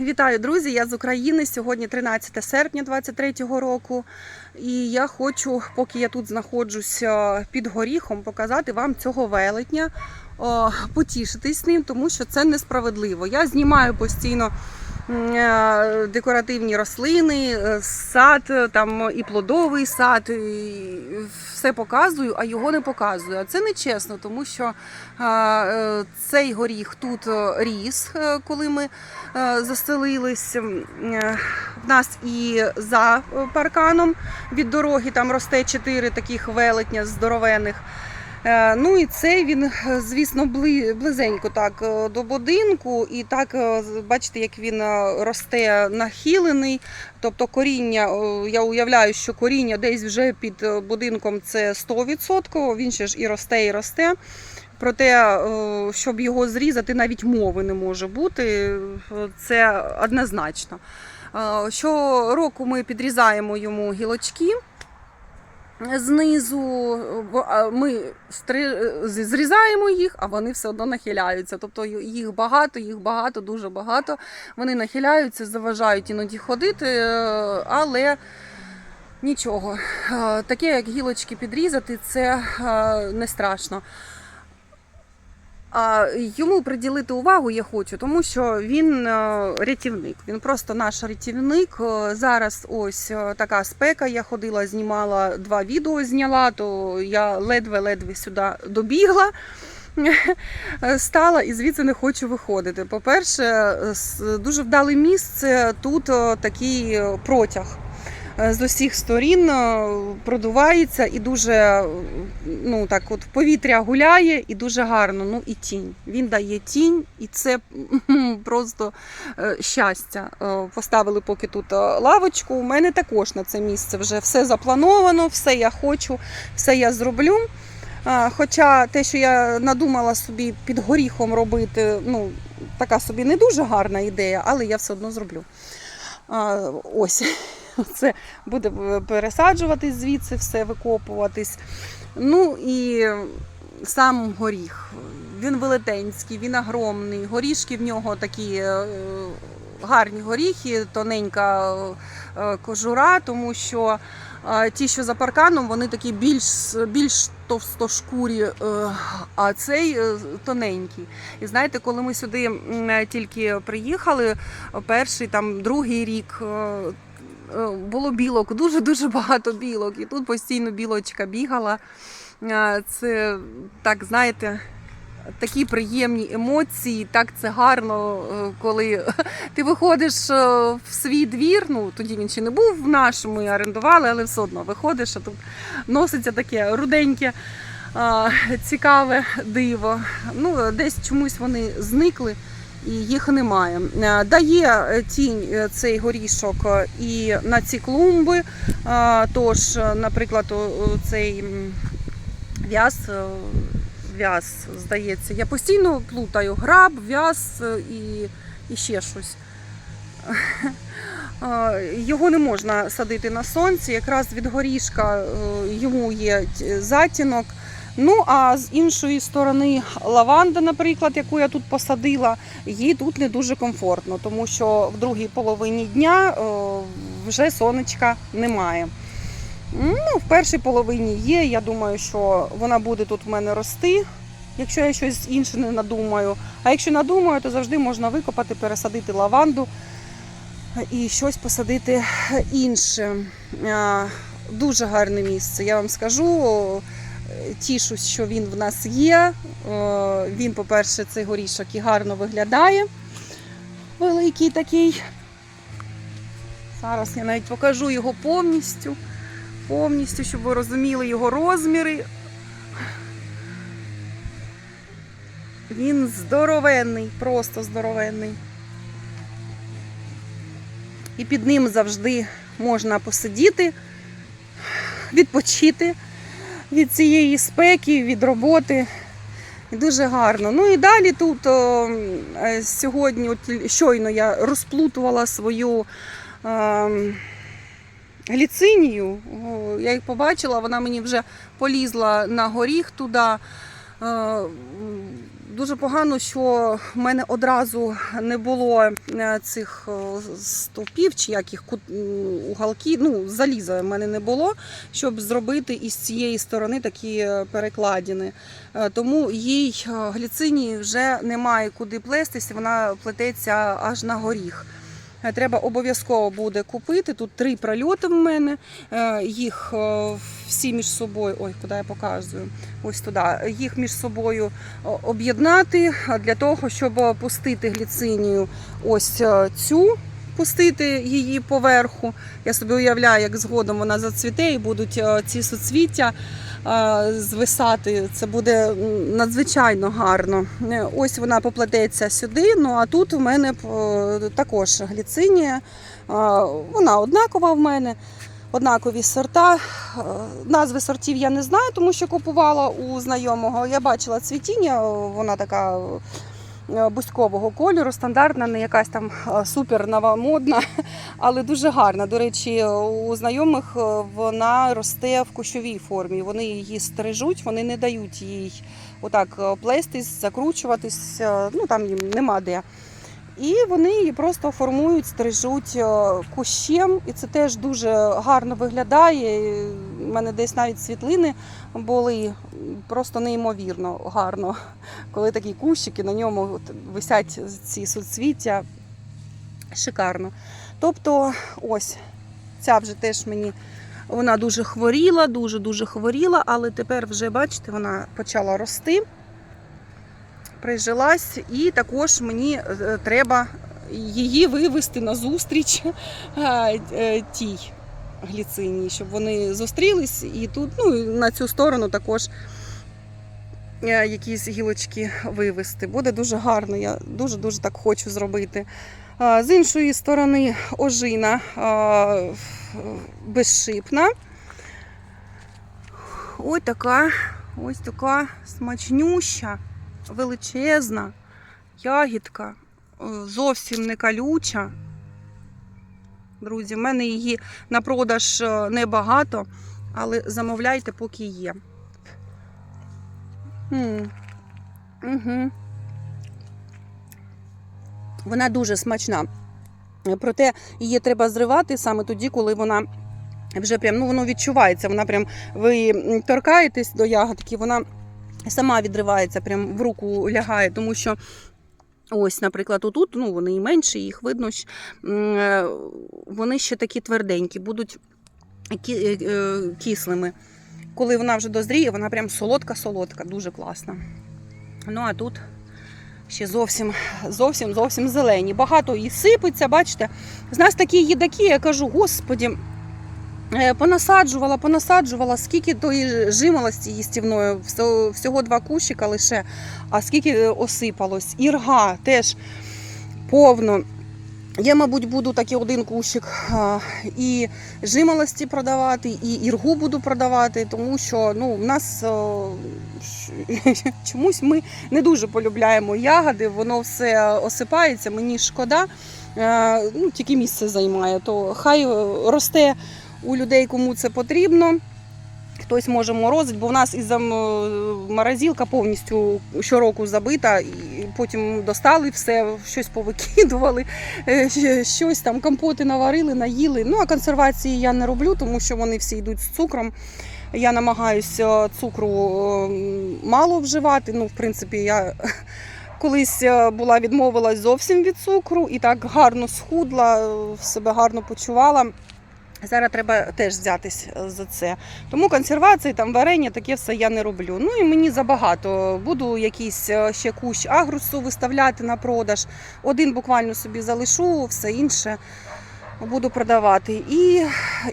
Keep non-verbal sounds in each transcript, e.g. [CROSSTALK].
Вітаю, друзі! Я з України. Сьогодні 13 серпня 2023 року. І я хочу, поки я тут знаходжусь під горіхом, показати вам цього велетня, потішитись ним, тому що це несправедливо. Я знімаю постійно декоративні рослини, е, сад, е, там і плодовий сад, і все показую, а його не показую. А це не чесно, тому що е, цей горіх тут е, ріс, е, коли ми е, заселились. Е, В нас і за е, парканом від дороги там росте чотири таких велетня здоровених. Е, Ну і цей він, е, звісно, близенько так е, до будинку, і так бачите, як він росте нахилений. Тобто коріння, я уявляю, що коріння десь вже під будинком це 100%, він ще ж і росте, і росте. Проте, щоб його зрізати, навіть мови не може бути. Це однозначно. Щороку ми підрізаємо йому гілочки. Знизу ми зрізаємо їх, а вони все одно нахиляються. Тобто їх багато, їх багато, дуже багато. Вони нахиляються, заважають іноді ходити, е, але нічого. Е, Таке, як гілочки підрізати, це е, не страшно. А йому приділити увагу я хочу, тому що він е, рятівник. Він просто наш рятівник. Е, Зараз ось е, така спека. Я ходила, знімала два відео, зняла, то я ледве-ледве сюди добігла. [LAUGHS] Стала і звідси не хочу виходити. По-перше, дуже вдале місце. Тут такий протяг з усіх сторін е, продувається і дуже е, ну так от повітря гуляє і дуже гарно. Ну і тінь. Він дає тінь, і це просто е, щастя. Е, Поставили поки тут е, лавочку. У мене також на це місце вже все заплановано, все я хочу, все я зроблю. Хоча те, що я надумала собі під горіхом робити, ну така собі не дуже гарна ідея, але я все одно зроблю. Ось [LAUGHS] це буде пересаджуватись звідси, все викопуватись. Ну і сам горіх. Він велетенський, він огромний. Горішки в нього такі е, гарні горіхи, тоненька е, кожура, тому що е, ті, що за парканом, вони такі більш, більш товстошкурі, е, а цей е, тоненький. І знаєте, коли ми сюди тільки приїхали, перший там другий рік. Е, Було білок, дуже-дуже багато білок. І тут постійно білочка бігала. Е, Це так, знаєте, такі приємні емоції. Так це гарно, е, коли [LAUGHS] ти виходиш в свій двір. Ну тоді він ще не був в нашому, ми орендували, але все одно виходиш, а тут носиться таке руденьке. Цікаве диво. Ну, десь чомусь вони зникли і їх немає. Е, Дає е, тінь е, цей горішок і на ці клумби. Тож, наприклад, цей в'яз, в'яз, здається, я постійно плутаю граб, в'яз і, і ще щось. [LAUGHS] Його не можна садити на сонці, якраз від горішка йому є затінок. Ну а з іншої сторони лаванда, наприклад, яку я тут посадила, їй тут не дуже комфортно, тому що в другій половині дня е, вже сонечка немає. Ну, в першій половині є. Я думаю, що вона буде тут в мене рости, якщо я щось інше не надумаю. А якщо надумаю, то завжди можна викопати, пересадити лаванду і щось посадити інше. Дуже гарне місце, я вам скажу. Тішусь, що він в нас є. Е, Він, по-перше, цей горішок і гарно виглядає. Великий такий. Зараз я навіть покажу його повністю. Повністю, щоб ви розуміли його розміри. Він здоровенний, просто здоровенний. І під ним завжди можна посидіти, відпочити від цієї спеки, від роботи. І дуже гарно. Ну і далі тут о, е, сьогодні, от щойно я розплутувала свою о, гліцинію. О, Я їх побачила, вона мені вже полізла на горіх туди. Е, дуже погано, що в мене одразу не було е, цих е, стовпів, чи яких уголки, ну, заліза в мене не було, щоб зробити із цієї сторони такі е, перекладини. Тому їй гліцині вже немає куди плестися, вона плететься аж на горіх. Е, Треба обов'язково буде купити. Тут три прольоти в мене. Е, Їх е, всі між собою. Ой, куди я показую? Ось туди. Їх між собою об'єднати для того, щоб пустити гліцинію ось цю. Пустити її поверху. Я собі уявляю, як згодом вона зацвіте і будуть е, ці суцвіття е, звисати. Це буде надзвичайно гарно. Е, Ось вона поплететься сюди. Ну а тут у мене також гліцинія. Вона однакова в мене. Однакові сорта. Назви сортів я не знаю, тому що купувала у знайомого. Я бачила цвітіння, вона така бузькового кольору, стандартна, не якась там е, супер новомодна, [LAUGHS] але дуже гарна. До речі, у знайомих е, вона росте в кущовій формі. Вони її стрижуть, вони не дають їй отак е, плестись, закручуватись. е, Ну там їм нема де. І вони її просто формують, стрижуть е, кущем, і це теж дуже гарно виглядає. У мене десь навіть світлини були просто неймовірно гарно, коли такі кущики на ньому висять ці суцвіття. Шикарно. Тобто, ось ця вже теж мені вона дуже хворіла, дуже дуже хворіла, але тепер вже, бачите, вона почала рости прижилась, і також мені е, треба її вивести на зустріч [LAUGHS] е, е, тій гліцині, щоб вони зустрілись і тут, ну на цю сторону також е, якісь гілочки вивести. Буде дуже гарно. Я дуже дуже так хочу зробити. З іншої сторони ожина безшипна. Ось така, ось така смачнюща величезна ягідка, е, зовсім не калюча. Друзі, в мене її на продаж е, небагато, але замовляйте, поки є. Угу. Вона дуже смачна. Проте її треба зривати саме тоді, коли вона вже прям, ну воно відчувається. Вона прям ви торкаєтесь до ягодки, вона сама відривається, прям в руку лягає, тому що. Ось, наприклад, отут, ну вони і менші, їх видно, е, вони ще такі тверденькі, будуть е, е, кислими. Коли вона вже дозріє, вона прям солодка-солодка, дуже класна. Ну а тут ще зовсім, зовсім, зовсім зелені. Багато і сипеться, бачите. З нас такі їдаки, я кажу, господі, Понасаджувала, понасаджувала, скільки тої жимолості їстівної, всього, два кущика лише, а скільки е, осипалось. Ірга теж повно. Я, мабуть, буду такий один кущик і жимолості продавати, і іргу буду продавати, тому що ну, в нас [LAUGHS] чомусь ми не дуже полюбляємо ягоди, воно все осипається, мені шкода, Е, ну, тільки місце займає, то хай е, росте у людей, кому це потрібно. Хтось може морозити, бо в нас із морозилка повністю щороку забита, і потім достали все, щось повикидували, е, щось там компоти наварили, наїли. Ну а консервації я не роблю, тому що вони всі йдуть з цукром. Я намагаюся цукру е, мало вживати. Ну, в принципі, я [LAUGHS] колись е, була відмовилась зовсім від цукру і так гарно схудла, е, себе гарно почувала. Зараз треба теж взятись е, за це. Тому консервації, там варення, таке все я не роблю. Ну і мені забагато. Буду якийсь е, ще кущ агрусу виставляти на продаж. Один буквально собі залишу, все інше буду продавати. І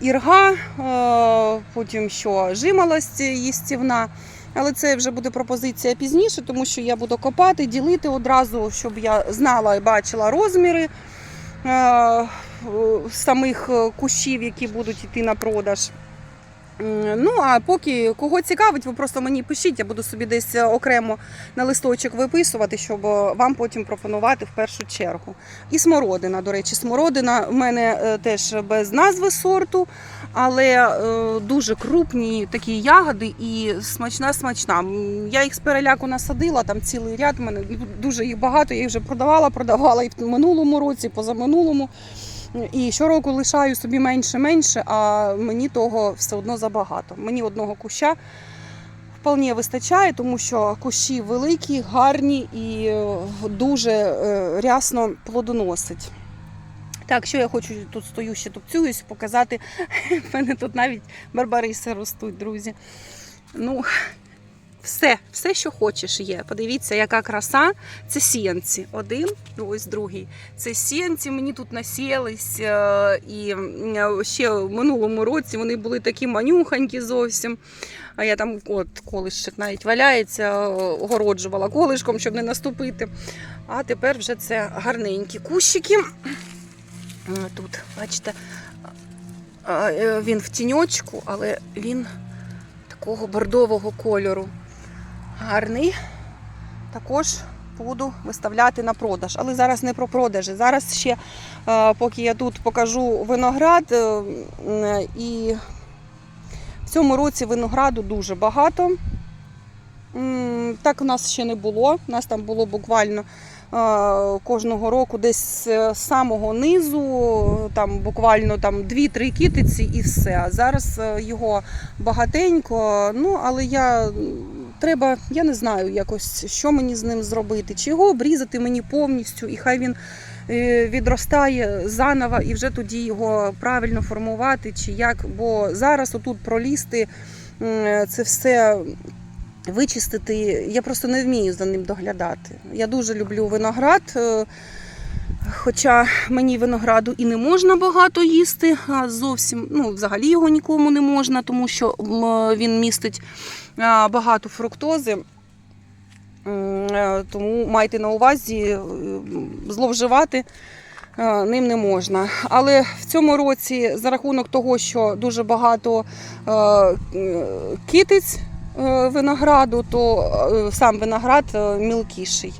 ірга, е, потім що жимолость їстівна. Але це вже буде пропозиція пізніше, тому що я буду копати, ділити одразу, щоб я знала і бачила розміри самих е, кущів, які будуть йти на продаж. Ну, а поки кого цікавить, ви просто мені пишіть, я буду собі десь е, окремо на листочок виписувати, щоб е, вам потім пропонувати в першу чергу. І смородина, до речі, смородина в мене е, теж без назви сорту, але е, дуже крупні такі ягоди і смачна смачна. Я їх з переляку насадила, там цілий ряд, в мене дуже їх багато, я їх вже продавала, продавала і в минулому році, позаминулому. І щороку лишаю собі менше-менше, а мені того все одно забагато. Мені одного куща вполне вистачає, тому що кущі великі, гарні і е, дуже е, рясно плодоносить. Так, що я хочу тут стою, ще тупцююсь, показати. [LAUGHS] В мене тут навіть барбариси ростуть, друзі. Ну, все, все, що хочеш, є. Подивіться, яка краса. Це сіянці. Один, ну, ось другий. Це сіянці, мені тут насіялись. е, І ще в минулому році вони були такі манюханькі зовсім. А я там от колишчик навіть валяється, огороджувала колишком, щоб не наступити. А тепер вже це гарненькі кущики. Е, Тут, бачите, е, він в тіньочку, але він такого бордового кольору. Гарний. Також буду виставляти на продаж. Але зараз не про продажі. Зараз ще, е, поки я тут покажу виноград, е, і в цьому році винограду дуже багато. Так у нас ще не було. У нас там було буквально кожного року десь з самого низу, там буквально там 2-3 китиці і все. Зараз е, його багатенько. Ну, але я треба, я не знаю якось, що мені з ним зробити. Чи його обрізати мені повністю, і хай він е, відростає заново, і вже тоді його правильно формувати, чи як. Бо зараз отут пролізти це все. Вичистити, я просто не вмію за ним доглядати. Я дуже люблю виноград, е, хоча мені винограду і не можна багато їсти, а зовсім ну, взагалі його нікому не можна, тому що він містить багато фруктози. Е, Тому майте на увазі, е, зловживати ним не можна. Але в цьому році, за рахунок того, що дуже багато китиць винограду, то е, сам виноград е, мілкіший.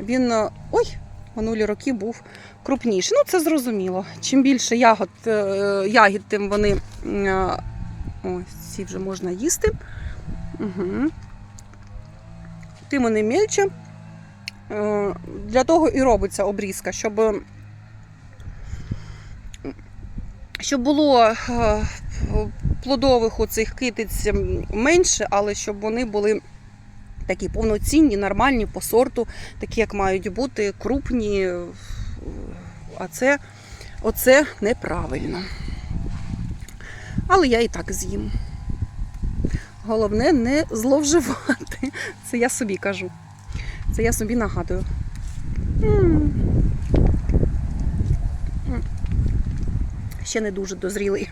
Він е, ой, минулі роки був крупніший. Ну, це зрозуміло. Чим більше ягод, е, ягід, тим вони е, ось ці вже можна їсти. Угу. Тим вони мельче. Е, Для того і робиться обрізка, щоб, щоб було е, плодових оцих китиць менше, але щоб вони були такі повноцінні, нормальні по сорту, такі, як мають бути, крупні. А це оце неправильно. Але я і так з'їм. Головне не зловживати. Це я собі кажу. Це я собі нагадую. Ще не дуже дозрілий.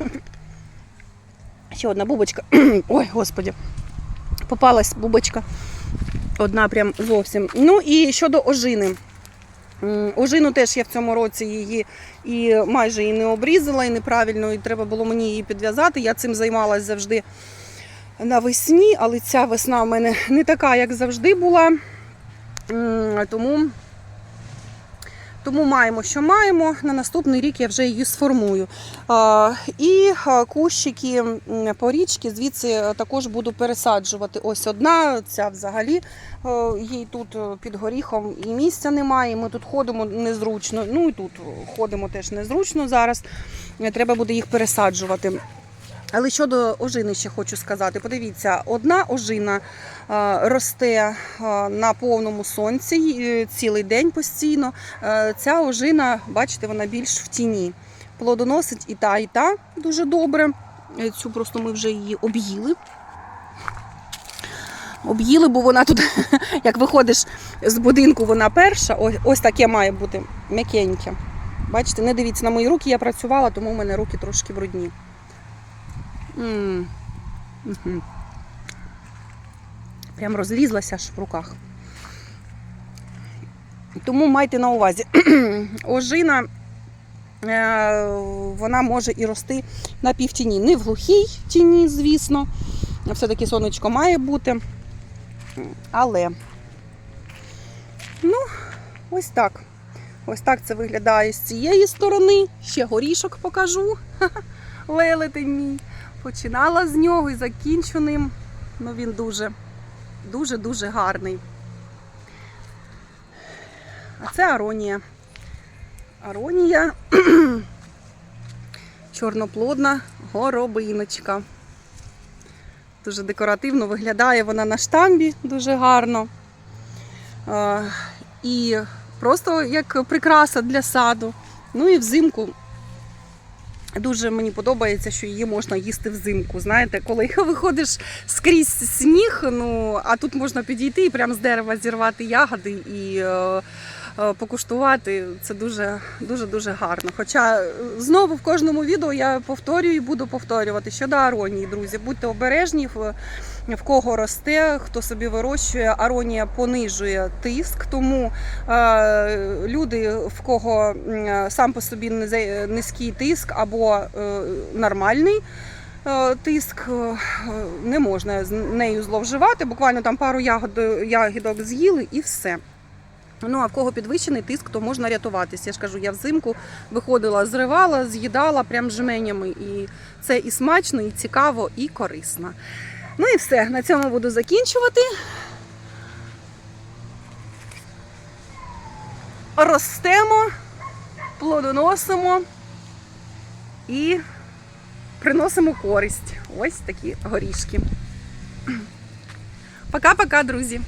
Ще одна бубочка. [CLEARS THROAT] Ой, господі. Попалась бубочка. Одна прям зовсім. Ну і щодо ожини. Ожину теж я в цьому році її і майже її не обрізала, і неправильно, і треба було мені її підв'язати. Я цим займалась завжди навесні, але ця весна в мене не така, як завжди була. Тому, тому маємо, що маємо. На наступний рік я вже її сформую. І кущики порічки звідси також буду пересаджувати. Ось одна, ця взагалі е, їй тут е, під горіхом і місця немає. Ми тут ходимо незручно. Ну і тут ходимо теж незручно зараз. Е, Треба буде їх пересаджувати. Але щодо ожини ще хочу сказати. Подивіться, одна ожина е, росте е, на повному сонці е, цілий день постійно. Ця ожина, бачите, вона більш в тіні. Плодоносить і та, і та дуже добре. Цю просто ми вже її об'їли. Об'їли, бо вона тут, [LAUGHS] як виходиш з будинку, вона перша. Ось, ось таке має бути м'якеньке. Бачите, не дивіться на мої руки, я працювала, тому в мене руки трошки брудні. Прям розлізлася аж в руках. Тому майте на увазі. [CLEARS THROAT] Ожина е, вона може і рости на півтіні. Не в глухій тіні, звісно. Все-таки сонечко має бути. Але, ну, ось так. Ось так це виглядає з цієї сторони. Ще горішок покажу. [LAUGHS] Велетень мій. Починала з нього і закінчу ним. Ну він дуже, дуже, дуже гарний. А це аронія. Аронія [CLEARS THROAT] чорноплодна горобиночка. Дуже декоративно виглядає вона на штамбі, дуже гарно. І просто як прикраса для саду. Ну і взимку дуже мені подобається, що її можна їсти взимку. Знаєте, коли [LAUGHS] виходиш скрізь сніг, ну а тут можна підійти і прямо з дерева зірвати ягоди і е, покуштувати. Це дуже дуже дуже гарно. Хоча е, знову в кожному відео я повторюю і буду повторювати щодо аронії, друзі. Будьте обережні. В, кого росте, хто собі вирощує, аронія понижує тиск, тому е, люди, в кого сам по собі низький тиск або е, нормальний. е, Тиск е, не можна з нею зловживати. Буквально там пару ягод, ягідок з'їли і все. Ну а в кого підвищений тиск, то можна рятуватися. Я ж кажу, я взимку виходила, зривала, з'їдала прям жменями. І це і смачно, і цікаво, і корисно. Ну і все. На цьому буду закінчувати. Ростемо, плодоносимо і приносимо користь. Ось такі горішки. Пока-пока, друзі!